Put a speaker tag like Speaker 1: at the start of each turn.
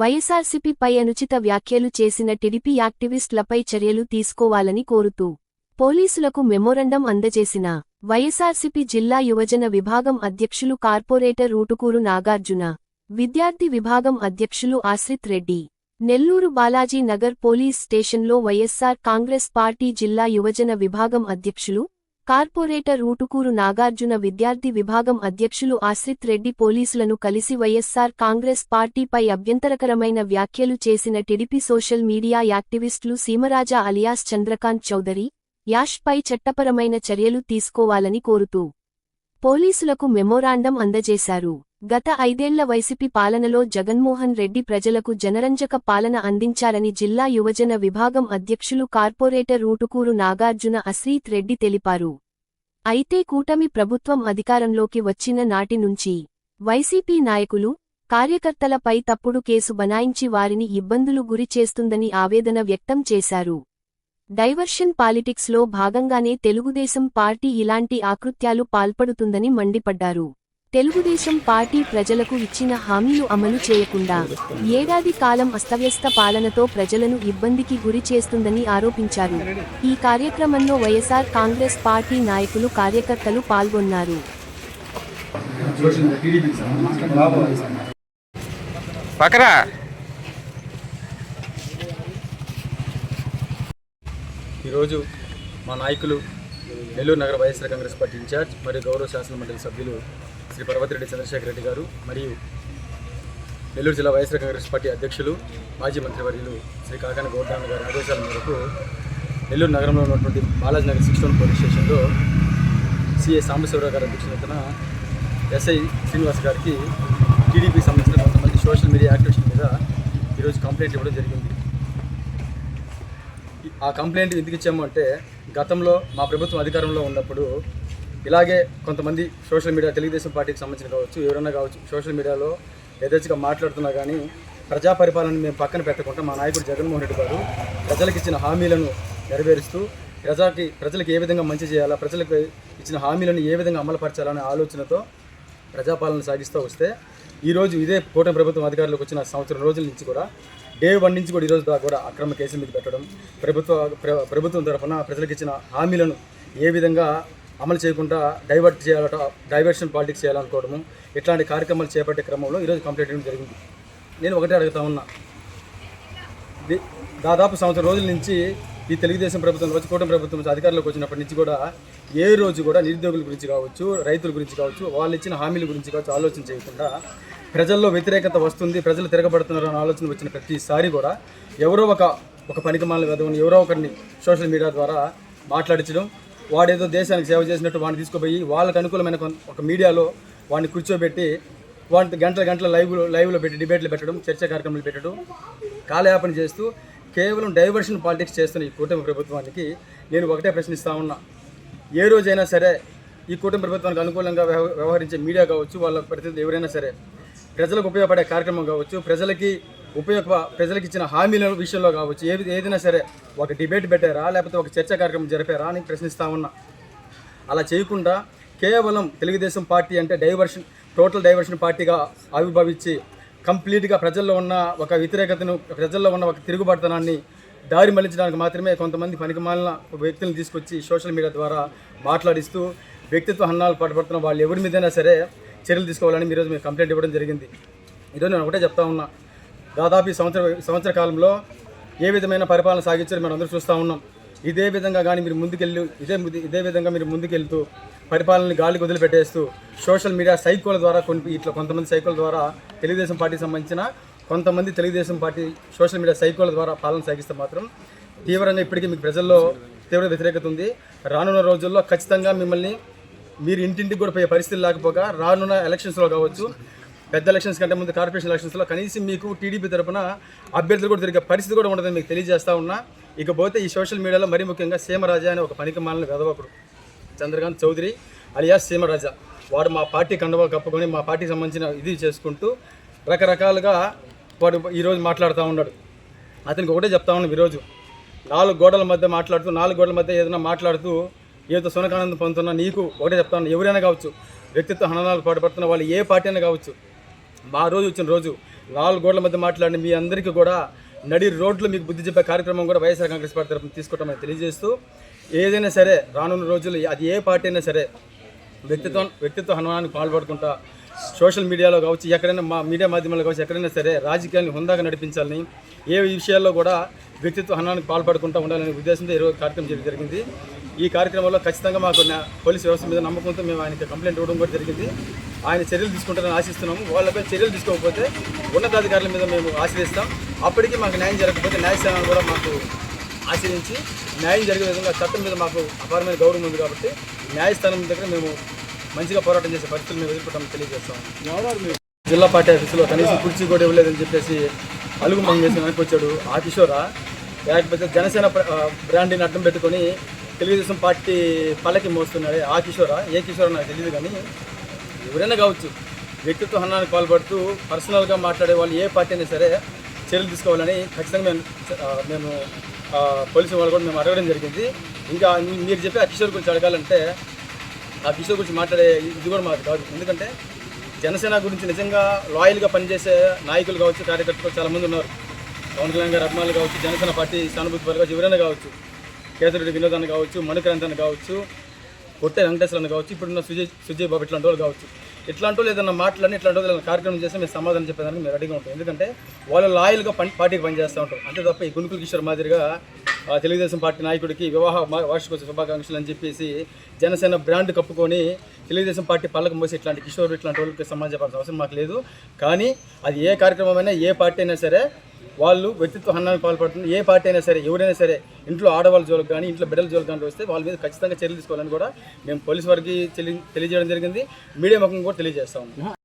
Speaker 1: వైఎస్ఆర్సీపీపై అనుచిత వ్యాఖ్యలు చేసిన టిడిపి యాక్టివిస్టులపై చర్యలు తీసుకోవాలని కోరుతూ పోలీసులకు మెమోరండం అందజేసిన వైఎస్ఆర్సీపీ జిల్లా యువజన విభాగం అధ్యక్షులు కార్పొరేటర్ ఊటుకూరు నాగార్జున విద్యార్థి విభాగం అధ్యక్షులు ఆశ్రిత్ రెడ్డి నెల్లూరు బాలాజీ నగర్ పోలీస్ స్టేషన్లో వైఎస్సార్ కాంగ్రెస్ పార్టీ జిల్లా యువజన విభాగం అధ్యక్షులు కార్పొరేటర్ ఊటుకూరు నాగార్జున విద్యార్థి విభాగం అధ్యక్షులు ఆశ్రిత్ రెడ్డి పోలీసులను కలిసి వైఎస్సార్ కాంగ్రెస్ పార్టీపై అభ్యంతరకరమైన వ్యాఖ్యలు చేసిన TDP social media యాక్టివిస్టులు Seemaraja alias Chandrakant Chowdary యాష్పై చట్టపరమైన చర్యలు తీసుకోవాలని కోరుతూ పోలీసులకు మెమోరాండం అందజేశారు. గత ఐదేళ్ళ వైసీపీ పాలనలో జగన్మోహన్ రెడ్డి ప్రజలకు జనరంజక పాలన అందించారని జిల్లా యువజన విభాగం అధ్యక్షులు కార్పొరేటర్ ఊటుకూరు నాగార్జున అశ్రీత్ రెడ్డి తెలిపారు. అయితే కూటమి ప్రభుత్వం అధికారంలోకి వచ్చిన నాటి నుంచి వైసీపీ నాయకులు కార్యకర్తలపై తప్పుడు కేసు బనాయించి వారిని ఇబ్బందులు గురి చేస్తుందని ఆవేదన వ్యక్తం చేశారు. డైవర్షన్ పాలిటిక్స్లో భాగంగానే తెలుగుదేశం పార్టీ ఇలాంటి ఆకృత్యాలు పాల్పడుతుందని మండిపడ్డారు. తెలుగుదేశం పార్టీ ప్రజలకు ఇచ్చిన హామీలు అమలు చేయకుండా ఏడాది కాలం అస్తవ్యస్త పాలనతో ప్రజలను ఇబ్బందికి గురి చేస్తుందని ఆరోపించారు. ఈ కార్యక్రమంలో వైఎస్ఆర్ కాంగ్రెస్ పార్టీ నాయకులు కార్యకర్తలు పాల్గొన్నారు.
Speaker 2: ఈరోజు మా నాయకులు నెల్లూరు నగర వైఎస్ఆర్ కాంగ్రెస్ పార్టీ ఇన్ఛార్జ్ మరియు గౌరవ శాసన మండలి సభ్యులు శ్రీ పర్వతిరెడ్డి చంద్రశేఖర్ రెడ్డి గారు మరియు నెల్లూరు జిల్లా వైఎస్ఆర్ కాంగ్రెస్ పార్టీ అధ్యక్షులు మాజీ మంత్రివర్యులు శ్రీ కాకాని గౌడ్రాన్ గారి ఆదేశాల మేరకు నెల్లూరు నగరంలో ఉన్నటువంటి Balaji Nagar six one police స్టేషన్లో సిఏ సాంబశివరావు గారి అధ్యక్షతన ఎస్ఐ శ్రీనివాస్ గారికి టీడీపీ సంబంధించిన కొంతమంది సోషల్ మీడియా యాక్టివిస్ట్ మీద ఈరోజు కంప్లైంట్ ఇవ్వడం జరిగింది. ఆ కంప్లైంట్ ఎందుకు ఇచ్చాము అంటే గతంలో మా ప్రభుత్వం అధికారంలో ఉన్నప్పుడు ఇలాగే కొంతమంది సోషల్ మీడియా తెలుగుదేశం పార్టీకి సంబంధించిన కావచ్చు ఎవరైనా కావచ్చు సోషల్ మీడియాలో యథేచ్ఛగా మాట్లాడుతున్నా కానీ ప్రజా పరిపాలన మేము పక్కన పెట్టకుండా మా నాయకుడు జగన్మోహన్ రెడ్డి గారు ప్రజలకు ఇచ్చిన హామీలను నెరవేరుస్తూ ప్రజాకి ప్రజలకు ఏ విధంగా మంచి చేయాలా ప్రజలకు ఇచ్చిన హామీలను ఏ విధంగా అమలుపరచాలనే ఆలోచనతో ప్రజాపాలన సాగిస్తూ వస్తే ఈరోజు ఇదే కూటమి ప్రభుత్వం అధికారులకు వచ్చిన సంవత్సరం రోజుల నుంచి కూడా డే వన్ నుంచి కూడా ఈరోజు దాకా కూడా అక్రమ కేసుల మీద పెట్టడం ప్రభుత్వ ప్రభుత్వం తరఫున ప్రజలకు ఇచ్చిన హామీలను ఏ విధంగా అమలు చేయకుండా డైవర్ట్ చేయాలట డైవర్షన్ పాలిటిక్స్ చేయాలనుకోవడము ఇట్లాంటి కార్యక్రమాలు చేపట్టే క్రమంలో ఈరోజు కంప్లీట్ చేయడం జరిగింది. నేను ఒకటే అడుగుతా ఉన్నా. దాదాపు సంవత్సరం రోజుల నుంచి ఈ తెలుగుదేశం ప్రభుత్వం వచ్చి కూటమి ప్రభుత్వం వచ్చి అధికారంలోకి వచ్చినప్పటి నుంచి కూడా ఏ రోజు కూడా నిరుద్యోగుల గురించి కావచ్చు రైతుల గురించి కావచ్చు వాళ్ళు ఇచ్చిన హామీల గురించి కావచ్చు ఆలోచన చేయకుండా ప్రజల్లో వ్యతిరేకత వస్తుంది ప్రజలు తిరగబడుతున్నారు అనే ఆలోచన వచ్చిన ప్రతిసారి కూడా ఎవరో ఒక ఒక పనికిమాల వెదవని ఎవరో ఒకరిని సోషల్ మీడియా ద్వారా మాట్లాడించడం వాడేదో దేశానికి సేవ చేసినట్టు వాడిని తీసుకుపోయి వాళ్ళకు అనుకూలమైన ఒక మీడియాలో వాడిని కూర్చోబెట్టి వాటి గంటల గంటల లైవ్ లైవ్లో పెట్టి డిబేట్లు పెట్టడం చర్చా కార్యక్రమాలు పెట్టడం కాలయాపన చేస్తూ కేవలం డైవర్షన్ పాలిటిక్స్ చేస్తున్న ఈ కూటమి ప్రభుత్వానికి నేను ఒకటే ప్రశ్నిస్తా ఉన్నా. ఏ రోజైనా సరే ఈ కూటమి ప్రభుత్వానికి అనుకూలంగా వ్యవ- వ్యవహరించే మీడియా కావచ్చు వాళ్ళ ప్రతినిధులు ఎవరైనా సరే ప్రజలకు ఉపయోగపడే కార్యక్రమం కావచ్చు ప్రజలకి ఉపయోగ ప్రజలకు ఇచ్చిన హామీల విషయంలో కావచ్చు ఏది ఏదైనా సరే ఒక డిబేట్ పెట్టారా లేకపోతే ఒక చర్చా కార్యక్రమం జరిపారా అని ప్రశ్నిస్తా ఉన్నా. అలా చేయకుండా కేవలం తెలుగుదేశం పార్టీ అంటే డైవర్షన్ టోటల్ డైవర్షన్ పార్టీగా ఆవిర్భవించి కంప్లీట్గా ప్రజల్లో ఉన్న ఒక వ్యతిరేకతను ప్రజల్లో ఉన్న ఒక తిరుగుబాటుతనాన్ని దారి మళ్ళించడానికి మాత్రమే కొంతమంది పనికిమాలిన వ్యక్తులను తీసుకొచ్చి సోషల్ మీడియా ద్వారా మాట్లాడిస్తూ వ్యక్తిత్వ హన్నాలు పాటుపడుతున్న వాళ్ళు ఎవరి మీదైనా సరే చర్యలు తీసుకోవాలని ఈరోజు మేము కంప్లైంట్ ఇవ్వడం జరిగింది. ఈరోజు నేను ఒకటే చెప్తా ఉన్నా. దాదాపు ఈ సంవత్సర సంవత్సర కాలంలో ఏ విధమైన పరిపాలన సాగించారో మనం అందరూ చూస్తూ ఉన్నాం. ఇదే విధంగా కానీ మీరు ముందుకెళ్ళి ఇదే ఇదే విధంగా మీరు ముందుకెళ్తూ పరిపాలనని గాలికి వదిలిపెట్టేస్తూ సోషల్ మీడియా సైకోల ద్వారా కొన్ని ఇట్లా కొంతమంది సైకోల ద్వారా తెలుగుదేశం పార్టీకి సంబంధించిన కొంతమంది తెలుగుదేశం పార్టీ సోషల్ మీడియా సైకోల ద్వారా పాలన సాగిస్తే మాత్రం తీవ్రంగా ఇప్పటికీ మీకు ప్రజల్లో తీవ్ర వ్యతిరేకత ఉంది. రానున్న రోజుల్లో ఖచ్చితంగా మిమ్మల్ని మీరు ఇంటింటికి కూడా పోయే పరిస్థితి లేకపోగా రానున్న ఎలక్షన్స్లో కావచ్చు పెద్ద ఎలక్షన్స్ కంటే ముందు కార్పొరేషన్ ఎలక్షన్స్లో కనీసం మీకు టీడీపీ తరఫున అభ్యర్థులు కూడా తిరిగే పరిస్థితి కూడా ఉండదని మీకు తెలియజేస్తా ఉన్నా. ఇకపోతే ఈ సోషల్ మీడియాలో మరీ ముఖ్యంగా సీమరాజా అనే ఒక పనికి మాలిన గదవకుడు చంద్రకాంత్ చౌదరి అలియాస్ సీమరాజా. వాడు మా పార్టీ కండవ కప్పుకొని మా పార్టీకి సంబంధించిన ఇది చేసుకుంటూ రకరకాలుగా వాడు ఈరోజు మాట్లాడుతూ ఉన్నాడు. అతనికి ఒకటే చెప్తా ఉన్నాం ఈరోజు నాలుగు గోడల మధ్య మాట్లాడుతూ నాలుగు గోడల మధ్య ఏదైనా మాట్లాడుతూ ఏదో సునకానందం పొందుతున్నా నీకు ఒకటే చెప్తాను ఎవరైనా కావచ్చు వ్యక్తిత్వ హననాలు పాటుపడుతున్న వాళ్ళు ఏ పార్టీ అయినా కావచ్చు మా రోజు వచ్చిన రోజు నాలుగు గోడల మధ్య మాట్లాడిన మీ అందరికీ కూడా నడి రోడ్లు మీకు బుద్ధి చెప్పే కార్యక్రమం కూడా వైఎస్ఆర్ కాంగ్రెస్ పార్టీ తరఫున తీసుకోవటం తెలియజేస్తూ ఏదైనా సరే రానున్న రోజులు అది ఏ పార్టీ అయినా సరే వ్యక్తిత్వం వ్యక్తిత్వ హననానికి పాల్పడుకుంటా సోషల్ మీడియాలో కావచ్చు ఎక్కడైనా మా మీడియా మాధ్యమాల్లో కావచ్చు ఎక్కడైనా సరే రాజకీయాన్ని హుందాగా నడిపించాలని ఏ విషయాల్లో కూడా వ్యక్తిత్వ హననానికి పాల్పడుకుంటా ఉండాలనే ఉద్దేశంతో ఈరోజు కార్యక్రమం చేయడం జరిగింది. ఈ కార్యక్రమంలో ఖచ్చితంగా మాకు న్యా- పోలీస్ వ్యవస్థ మీద నమ్మకంతో మేము ఆయనకి కంప్లైంట్ ఇవ్వడం కూడా జరిగింది. ఆయన చర్యలు తీసుకుంటారని ఆశిస్తున్నాము. వాళ్ళపై చర్యలు తీసుకోకపోతే ఉన్నతాధికారుల మీద మేము ఆశ్రయిస్తాం. అప్పటికీ మాకు న్యాయం జరగకపోతే న్యాయస్థానాలు కూడా మాకు ఆశ్రయించి న్యాయం జరిగే విధంగా చట్టం మీద మాకు అపారమైన గౌరవం ఉంది కాబట్టి న్యాయస్థానం దగ్గర మేము మంచిగా పోరాటం చేసే పరిస్థితులు మేము ఎదుర్కొంటామని తెలియజేస్తాం. జిల్లా పార్టీ ఆఫీసులో కనీసం కుర్చీ కూడా ఇవ్వలేదని చెప్పేసి అలుగు మంగ చేసి వెనక్కి వచ్చాడు ఆ కిషోరా లేకపోతే జనసేన బ్రాండ్ని అడ్డం పెట్టుకొని తెలుగుదేశం పార్టీ పల్లకి మోస్తున్నాడు ఆ కిషోరా ఏ కిషోరా నాకు తెలియదు కానీ ఎవరైనా కావచ్చు వ్యక్తిత్వ హనానికి పాల్పడుతూ పర్సనల్గా మాట్లాడే వాళ్ళు ఏ పార్టీ అయినా సరే చర్యలు తీసుకోవాలని ఖచ్చితంగా మేము మేము పోలీసు వాళ్ళు కూడా మేము అడగడం జరిగింది. ఇంకా మీరు చెప్పి ఆ కిషోర్ గురించి అడగాలంటే ఆ కిషోర్ గురించి మాట్లాడే ఇది కూడా మాకు కాదు. ఎందుకంటే జనసేన గురించి నిజంగా లాయల్గా పనిచేసే నాయకులు కావచ్చు కార్యకర్తలు చాలామంది ఉన్నారు. పవన్ కళ్యాణ్ గారు అభిమానులు కావచ్చు జనసేన పార్టీ సానుభూతి పరులు కావచ్చు ఎవరైనా కావచ్చు కేసరెడ్డి వినోద్ అని కావచ్చు మణిక్రాంత్ అని కావచ్చు కొట్టే వెంకటేశ్వర కావచ్చు ఇప్పుడున్న సుజయ్ సుజయ్ బాబు ఇట్లాంటి వాళ్ళు కావచ్చు ఇట్లాంటి ఏదైనా మాట్లాడి ఇట్లాంటి ఏదైనా కార్యక్రమం చేస్తే మేము సమాధానం చెప్పేదానికి మీరు రెడీగా ఉంటాం. ఎందుకంటే వాళ్ళు లాయల్గా పని పార్టీకి పనిచేస్తూ ఉంటాం అంతే తప్ప ఈ గుణుకుల కిషోర్ మాదిరిగా తెలుగుదేశం పార్టీ నాయకుడికి వివాహ వార్షికోత్సవ శుభాకాంక్షలు అని చెప్పేసి జనసేన బ్రాండ్ కప్పుకొని తెలుగుదేశం పార్టీ పళ్ళకు మోసి ఇట్లాంటి కిషోర్ ఇట్లాంటి వాళ్ళకి సమాజం చెప్పాల్సిన అవసరం మాకు లేదు. కానీ అది ఏ కార్యక్రమమైనా ఏ పార్టీ అయినా సరే వాళ్ళు వ్యక్తిత్వ హన్నానికి పాల్పడుతుంది ఏ పార్టీ అయినా సరే ఎవరైనా సరే ఇంట్లో ఆడవాళ్ళ జోలకు కానీ ఇంట్లో బిడ్డల జోలు కానీ వస్తే వాళ్ళ మీద ఖచ్చితంగా చర్యలు తీసుకోవాలని కూడా మేము పోలీస్ వారికి తెలియజేయడం జరిగింది. మీడియా ముఖం కూడా తెలియజేస్తాము